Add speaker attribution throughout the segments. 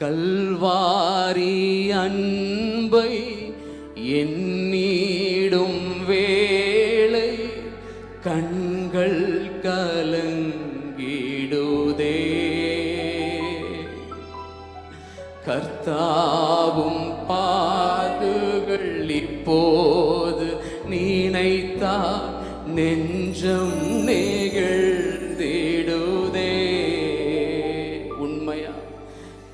Speaker 1: கல்வாரி அன்பை எண்ணிடும் வேளை கண்கள் கலங்கிடுதே. கர்த்தாவும் பாதுகள் இப்போது நினைத்தா நெஞ்சம் நெகிழ்ந்திடுதே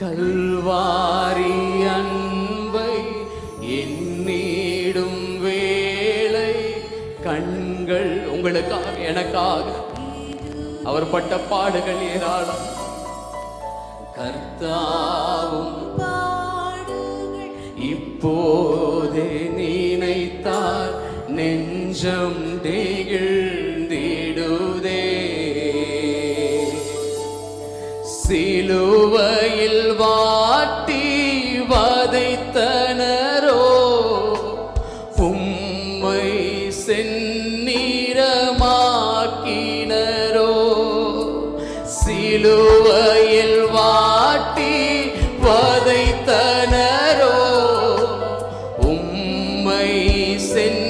Speaker 1: கல்வாரி அன்பை எண்ணிடும் வேளை கண்கள் உங்களுக்காக எனக்காக. அவர் பட்ட பாடுகள் ஏராளம். கர்த்தாவும் இப்போதே நினைத்தார் நெஞ்சம் நெகிழ்ந்திடுதே சிலுவையில் சிலுவையில் வாட்டி வதைத்தனரோ உம்மை சென்று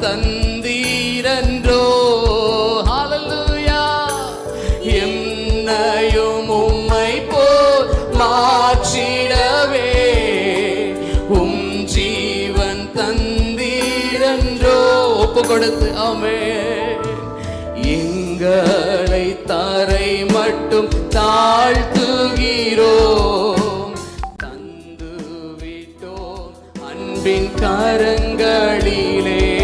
Speaker 1: தந்தீரன்றோ. ஹalleluya என்னையும் உம்மை போல் மாற்றிடவே. உம் ஜீவன் தந்தீரன்றோ. ஒப்பு கொடுத்து ஆமே எங்களை தரை மட்டும் தாழ்த்துகிறோ. தந்து விட்டோம் அன்பின் கரங்களிலே.